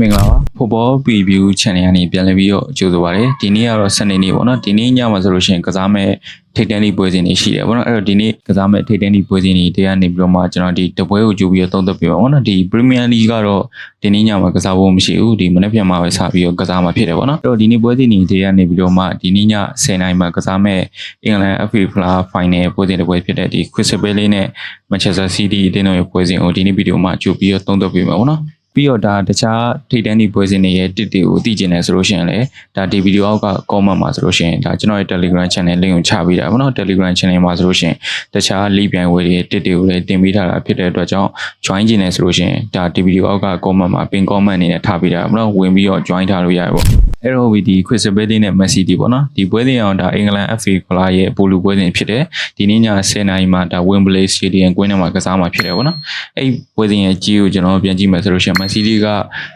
မင်္ဂလာပါ Football Preview Channel ကနေပြန်လည်ပြီးတော့ကြိုဆိုပါရစေဒီနေ့ကတော့စနေနေ့ပေါ့နော်ဒီနေ့ညမှာဆိုလို့ရှိရင်ကစားမဲ့ထိတ်တန်းဒီပွဲစဉ်တွေရှိတယ်ပေါ့နော်အဲ့တော့ဒီနေ့ကစားမဲ့ထိတ်တန်းဒီပွဲစဉ်တွေတရားနေပြီးတော့မှကျွန်တော်ဒီတပွဲကိုကြိုပြီးတော့သုံးသပ်ပြပါပေါ့နော်ဒီ Premier League ကတော့ဒီနေ့ညမှာကစားဖို့မရှိဘူးဒီမနေ့ပြန်မှာပဲစပြီးတော့ကစားမှာဖြစ်တယ်ပေါ့နော်အဲ့တော့ဒီနေ့ပွဲစဉ်တွေတရားနေပြီးတော့မှဒီနေ့ည10:00နာရီမှာကစားမဲ့အင်္ဂလန် FA Fla Final ပွဲစဉ်တစ်ပွဲဖြစ်တဲ့ဒီ Crystal Palace နဲ့ Manchester City အသင်းတို့ရဲ့ပွဲစဉ်ကိုဒီနေ့ဗီဒီယိုမှာကြိုပြီးတော့သုံးသပ်ပြပါပေါ့နော် ပြီးတော့ဒါတခြားထိတ်တန်းဒီပွဲစဉ်တွေရဲ့တစ်တွေကိုသိကျင်တယ်ဆိုလို့ရှိရင်လည်းဒါဒီဗီဒီယိုအောက်က comment မှာဆိုလို့ရှိရင်ဒါကျွန်တော်ရဲ့ Telegram channel link ကိုချပေးတာပေါ့နော် Telegram channel မှာဆိုလို့ရှိရင်တခြားလီးပြိုင်ဝေတွေတစ်တွေကိုလည်းတင်ပေးထားတာဖြစ်တဲ့အတွက်ကြောင့် join ကျင်တယ်ဆိုလို့ရှိရင်ဒါဒီဗီဒီယိုအောက်က comment မှာ pin comment အနေနဲ့ထားပေးတာပေါ့နော်ဝင်ပြီးတော့ join ထားလို့ရတယ်ပေါ့အဲ့တော့ဒီ Crystal Palace နဲ့ Man City ပေါ့နော်ဒီပွဲစဉ်အောင်ဒါအင်္ဂလန် FA ကလာရဲ့ပိုလူပွဲစဉ်ဖြစ်တယ်ဒီနေ့ည10:00နာရီမှာဒါ Wembley Stadium ကွင်းထဲမှာကစားမှာဖြစ်တယ်ပေါ့နော်အဲ့ပွဲစဉ်ရဲ့ကြီးကိုကျွန်တော်ပြန်ကြည့်မယ်ဆိုလို့ရှိရင် Man City က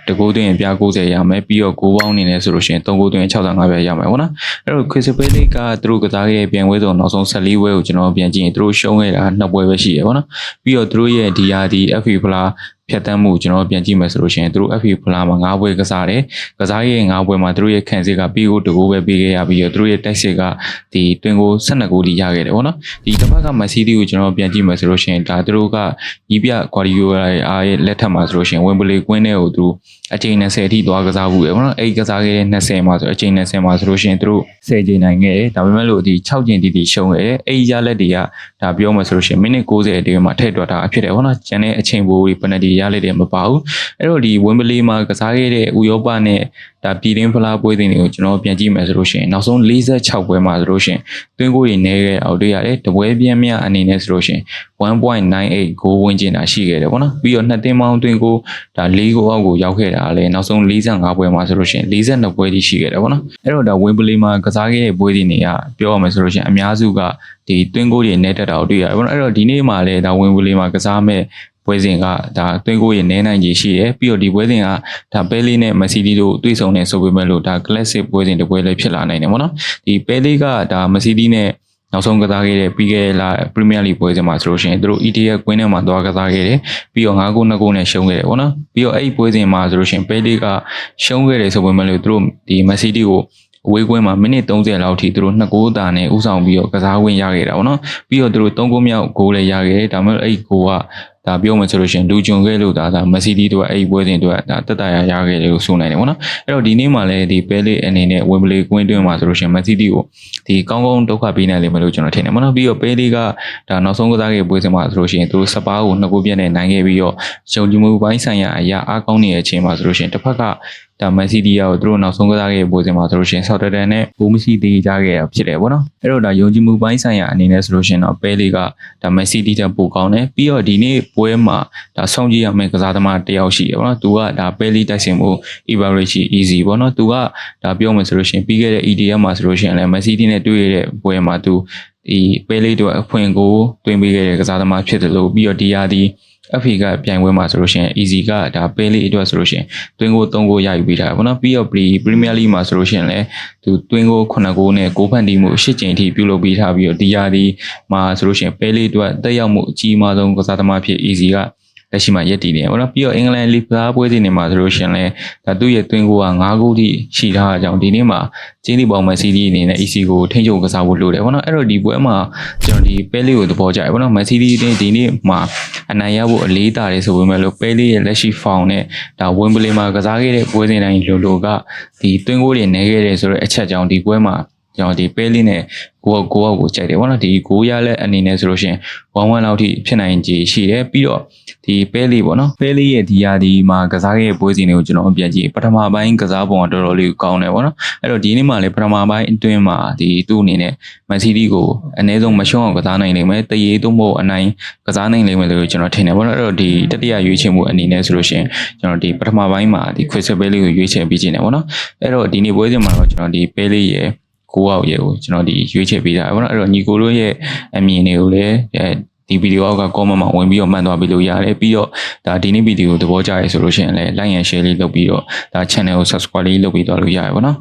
တကိုးသွင်းပြ90ရမယ်ပြီးတော့6ပေါင်းနေနေဆိုလို့ရှိရင်3ကိုးသွင်း65ပဲရမယ်ပေါ့နော်အဲ့တော့ Crystal Palace ကသူတို့ကစားခဲ့တဲ့ပြိုင်ပွဲဆိုနောက်ဆုံး14ပွဲကိုကျွန်တော်ပြန်ကြည့်ရင်သူတို့ရှုံးခဲ့တာ2ပွဲပဲရှိရပေါ့နော်ပြီးတော့သူတို့ရဲ့ဒီယာဒီ FA ဖလားဖြတ်တန်းမှုကျွန်တော်ပြန်ကြည့်မယ်ဆိုလို့ရှိရင်သူတို့ FA ဖလားမှာ9ပွဲကစားတယ်ကစားရဲ့9ပွဲမှာသူတို့ရဲ့ခံစစ်ကပြီးကိုတကိုးပဲပေးခဲ့ရပြီးတော့သူတို့ရဲ့တိုက်စစ်ကဒီတွင်ကို12ဂိုးထိရခဲ့တယ်ပေါ့နော်ဒီတစ်ဖက်က Man City ကိုကျွန်တော်ပြန်ကြည့်မယ်ဆိုလို့ရှိရင်ဒါသူတို့ကညီပြ Guardiola ရဲ့လက်ထက်မှာဆိုလို့ရှိရင် Wembley ကွင်းထဲကိုသူတို့အချိန်20အထိသွားကစားဘူးရယ်ပေါ့နော်အဲ့ဒီကစားခဲ့တဲ့20မှာဆိုအချိန်20မှာဆိုလို့ရှိရင်သူတို့10ချိန်နိုင်ခဲ့တယ်ဒါပေမဲ့လို့ဒီ6ချိန်တီတီရှုံးခဲ့တယ်အဲ့ဒီရလက်တွေကဒါပြောမှဆိုလို့ရှိရင်မိနစ်60အတွင်းမှာထည့်တွက်တာဖြစ်တယ်ပေါ့နော်ကျန်တဲ့အချိန်ပိုတွေပနတီရလက်တွေမပါဘူးအဲ့တော့ဒီ Wembley မှာကစားခဲ့တဲ့ဥရောပနဲ့ဒါပြည်ရင်းဖလားပွဲစဉ်တွေကိုကျွန်တော်ပြန်ကြည့်မယ်ဆိုလို့ရှိရင်နောက်ဆုံး46ပွဲမှာဆိုလို့ရှိရင်တွင်းကိုတွေနေခဲ့အောင်တွေ့ရတယ်တပွဲပြင်းမြအနေနဲ့ဆိုလို့ရှိရင်1.98ဂိုးဝင်ကျင်တာရှိခဲ့တယ်ပေါ့နော်ပြီးတော့နှစ်သင်းပေါင်းတွင်းကိုဒါ၄ဂိုးအောက်ကိုရောက်ခဲ့တာလည်းနောက်ဆုံး45ပွဲမှာဆိုလို့ရှိရင်42ပွဲတိရှိခဲ့တယ်ပေါ့နော်အဲ့တော့ဒါဝင်းပလီမှာကစားခဲ့တဲ့ပွဲတွေတွေကပြောရမယ်ဆိုလို့ရှိရင်အများစုကဒီတွင်းကိုတွေနေတက်တာကိုတွေ့ရတယ်ပေါ့နော်အဲ့တော့ဒီနေ့မှာလည်းဒါဝင်းပလီမှာကစားမဲ့ ပွဲစဉ်ကဒါတွင်းကိုရဲ့နဲနိုင်ကြီးရှိတယ်ပြီးတော့ဒီပွဲစဉ်ကဒါပဲလီနဲ့မက်ဆီဒီတို့တွေ့ဆုံနေဆိုပေမဲ့လို့ဒါ classic ပွဲစဉ်တစ်ပွဲလည်းဖြစ်လာနိုင်တယ်ပေါ့နော်ဒီပဲလီကဒါမက်ဆီဒီနဲ့နောက်ဆုံးကစားခဲ့တဲ့ပြီးခဲ့တဲ့လပရီးမီးယားလိပွဲစဉ်မှာဆိုလို့ရှိရင်သူတို့ ETA ကွင်းထဲမှာသွားကစားခဲ့တယ်ပြီးတော့9ဂိုး2ဂိုးနဲ့ရှုံးခဲ့တယ်ပေါ့နော်ပြီးတော့အဲ့ဒီပွဲစဉ်မှာဆိုလို့ရှိရင်ပဲလီကရှုံးခဲ့တယ်ဆိုပေမဲ့လို့သူတို့ဒီမက်ဆီဒီကိုအဝေးကွင်းမှာမိနစ်30လောက်ထိသူတို့2ဂိုးတာနဲ့ဥဆောင်ပြီးတော့ကစားဝင်ရခဲ့တာပေါ့နော်ပြီးတော့သူတို့3ဂိုးမြောက်ဂိုးလည်းရခဲ့တယ်ဒါပေမဲ့အဲ့ဒီဂိုးက ဒါပြောမှဆိုလို့ရှိရင်လူဂျွန်ခဲ့လို့ဒါဒါမက်ဆီဒီတို့ကအဲ့ဒီပွဲစဉ်တို့ကဒါတက်တရရခဲ့တယ်လို့ဆိုနိုင်တယ်ပေါ့နော်အဲ့တော့ဒီနေ့မှာလည်းဒီပဲလေးအနေနဲ့ဝင်ဘလီကွင်းတွင်းမှာဆိုလို့ရှိရင်မက်ဆီဒီကိုဒီကောင်းကောင်းဒုက္ခပေးနိုင်လိမ့်မယ်လို့ကျွန်တော်ထင်တယ်ပေါ့နော်ပြီးတော့ပဲလေးကဒါနောက်ဆုံးကစားခဲ့ပွဲစဉ်မှာဆိုလို့ရှိရင်သူတို့စပါးကိုနှစ်ခုပြည့်နဲ့နိုင်ခဲ့ပြီးတော့ရှုံကြမှုပိုင်းဆိုင်ရာအရာအားကောင်းနေတဲ့အချိန်မှာဆိုလို့ရှိရင်တစ်ဖက်က ဒါမန်စီးတီးယာကိုသူတို့နောက်ဆုံးကစားခဲ့တဲ့ပွဲစဉ်မှာဆိုလို့ရှိရင်ဆော်တတန်နဲ့ဘူမရှိသေးကြခဲ့တာဖြစ်တယ်ပေါ့နော်အဲ့တော့ဒါယုံကြည်မှုပိုင်းဆိုင်ရာအနေနဲ့ဆိုလို့ရှိရင်တော့ပဲလေးကဒါမန်စီးတီးတက်ပိုကောင်းတယ်ပြီးတော့ဒီနေ့ပွဲမှာဒါဆောင်ကြည့်ရမယ့်ကစားသမားတစ်ယောက်ရှိတယ်ပေါ့နော်သူကဒါပဲလေးတိုက်စင်မှု average easy ပေါ့နော်သူကဒါပြောမယ်ဆိုလို့ရှိရင်ပြီးခဲ့တဲ့ EDM မှာဆိုလို့ရှိရင်လည်းမန်စီးတီးနဲ့တွေ့ရတဲ့ပွဲမှာသူဒီပဲလေးတို့အဖွင့်ကိုတွင်ပေးခဲ့တဲ့ကစားသမားဖြစ်တယ်လို့ပြီးတော့ဒီရာဒီ FA ကပြိုင်ပွဲမှာဆိုလို့ရှိရင် easy ကဒါပဲလေးအတွက်ဆိုလို့ရှိရင်တွင်းကို3ကိုရယူပေးတာပေါ့နော်ပြီးတော့ Premier League မှာဆိုလို့ရှိရင်လည်းသူတွင်းကို9ကိုနဲ့6ဖန်တီးမှု8ကြိမ်ထိပြုလုပ်ပေးထားပြီးတော့ဒီရာဒီမှာဆိုလို့ရှိရင်ပဲလေးအတွက်တက်ရောက်မှုအကြီးမားဆုံးကစားသမားဖြစ် easy က လက်ရှိမှာရက်တည်နေပေါ့နော်ပြီးတော့အင်္ဂလန်လီဂါပွဲစဉ်တွေမှာဆိုလို့ရှိရင်လည်းဒါသူ့ရဲ့တွင်းကိုက9ဂိုးထိရှိထားတာကြောင့်ဒီနေ့မှာကျင်းဒီပေါင်မက်ဆီဒီအနေနဲ့ EC ကိုထိန်းချုပ်ကစားဖို့လိုတယ်ပေါ့နော်အဲ့တော့ဒီပွဲမှာကျွန်တော်ဒီပဲလေးကိုသဘောကျတယ်ပေါ့နော်မက်ဆီဒီတင်းဒီနေ့မှာအနိုင်ရဖို့အလေးတာတယ်ဆိုပေမဲ့လို့ပဲလေးရဲ့လက်ရှိဖောင်နဲ့ဒါဝင်းဘလီမှာကစားခဲ့တဲ့ပွဲစဉ်တိုင်းလိုလိုကဒီတွင်းကိုတွေနေခဲ့တယ်ဆိုတော့အချက်ကြောင့်ဒီပွဲမှာ ကျွန်တော်ဒီပဲလေးနဲ့ကိုကိုကိုကိုကြိုက်တယ်ဗောနော်ဒီကိုရလက်အနေနဲ့ဆိုလို့ရှိရင်1-1လောက်ထိဖြစ်နိုင်ခြေရှိတယ်ပြီးတော့ဒီပဲလေးပေါ့နော်ပဲလေးရဲ့ဒီရာဒီမှာကစားခဲ့တဲ့ပွဲစဉ်တွေကိုကျွန်တော်ပြန်ကြည့်ပထမပိုင်းကစားပုံကတော်တော်လေးကောင်းတယ်ဗောနော်အဲ့တော့ဒီနေ့မှလည်းပထမပိုင်းအတွင်းမှာဒီသူ့အနေနဲ့မန်စီးတီးကိုအနည်းဆုံးမရှုံးအောင်ကစားနိုင်လိမ့်မယ်တရေသို့မဟုတ်အနိုင်ကစားနိုင်လိမ့်မယ်လို့ကျွန်တော်ထင်တယ်ဗောနော်အဲ့တော့ဒီတတိယရွေးချယ်မှုအနေနဲ့ဆိုလို့ရှိရင်ကျွန်တော်ဒီပထမပိုင်းမှာဒီ Crystal Palace ကိုရွေးချယ်ပြီးခြင်းတယ်ဗောနော်အဲ့တော့ဒီနေ့ပွဲစဉ်မှာတော့ကျွန်တော်ဒီပဲလေးရဲ့ ကိုအောင်ရဲ့ကိုကျွန်တော်ဒီရွေးချယ်ပေးတာပေါ့နော်အဲ့တော့ညီကိုတို့ရဲ့အမြင်တွေကိုလည်းအဲဒီဗီဒီယိုအောက်က comment မှာဝင်ပြီးတော့မှတ်သွားပေးလို့ရတယ်ပြီးတော့ဒါဒီနေ့ဗီဒီယိုသဘောကျရဲဆိုလို့ရှိရင်လည်း like and share လေးလုပ်ပြီးတော့ဒါ channel ကို subscribe လေးလုပ်ပြီးတော့လို့ရတယ်ပေါ့နော်